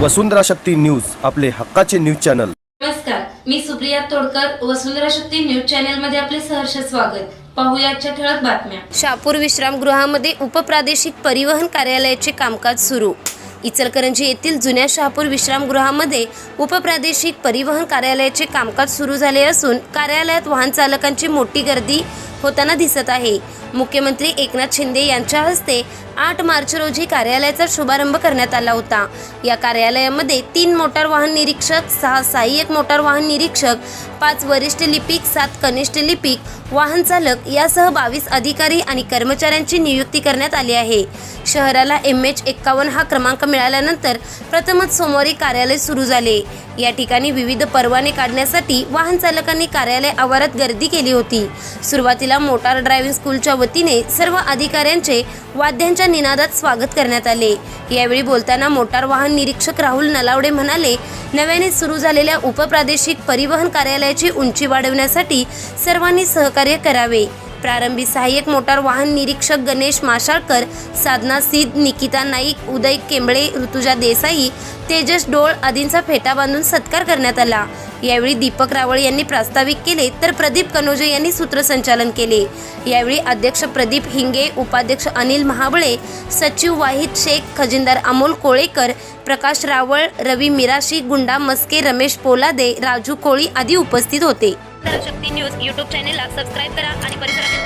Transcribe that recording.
वसुंधरा Shakti news आपले हक्काचे news channel. नमस्कार मी सुप्रिया तोडकर वसुंधरा शक्ती न्यूज चॅनलमध्ये आपले सहर्ष स्वागत. पाहूया आजच्या ठळक बातम्या. शहापूर विश्रामगृहामध्ये उपप्रादेशिक परिवहन कार्यालयाचे कामकाज सुरू. इचलकरंजी येथील जुन्या शहापूर विश्रामगृहामध्ये उपप्रादेशिक परिवहन कार्यालयाचे कामकाज सुरू झाले असून कार्यालयात वाहन चालकांची मोठी गर्दी होताना दिसत आहे. मुख्यमंत्री एकनाथ शिंदे यांच्या हस्ते आठ मार्च रोजी कार्यालयाचा शुभारंभ करण्यात आला होता. या कार्यालयामध्ये तीन मोटार वाहन निरीक्षक सहा सहाय्यक मोटार वाहन निरीक्षक पाच वरिष्ठ लिपिक सात कनिष्ठ लिपिक वाहन चालक यासह बावीस अधिकारी आणि कर्मचाऱ्यांची नियुक्ती करण्यात आली आहे. शहराला एम एच एक्कावन्न हा क्रमांक मिळाल्यानंतर प्रथमच सोमवारी कार्यालय सुरू झाले. या ठिकाणी विविध परवाने काढण्यासाठी वाहन चालकांनी कार्यालय आवारात गर्दी केली होती. सुरुवातीला मोटार ड्रायव्हिंग स्कूलच्या वतीने सर्व अधिकाऱ्यांचे वाद्यांच्या निनादात स्वागत करण्यात आले. यावेळी बोलताना मोटार वाहन निरीक्षक राहुल नलावडे म्हणाले नव्याने सुरू झालेल्या उपप्रादेशिक परिवहन कार्यालयाची उंची वाढवण्यासाठी सर्वांनी सहकार्य करावे. प्रारंभी सहाय्यक मोटार वाहन निरीक्षक गणेश माशाळकर साधना सिद्ध निकिता नाईक उदय केंबळे ऋतुजा देसाई तेजस डोळ आदींचा फेटा बांधून सत्कार करण्यात आला. यावेळी दीपक रावळ यांनी प्रास्ताविक केले तर प्रदीप कनोजे यांनी सूत्रसंचालन केले यावेळी अध्यक्ष प्रदीप हिंगे उपाध्यक्ष अनिल महाबळे सचिव वाहिद शेख खजिनदार अमोल कोळेकर प्रकाश रावळ रवी मिराशी गुंडा मस्के रमेश पोलादे राजू कोळी आदी उपस्थित होते न्यूज युट्यूब चॅनेलला सबस्क्राईब करा आणि परिसरातील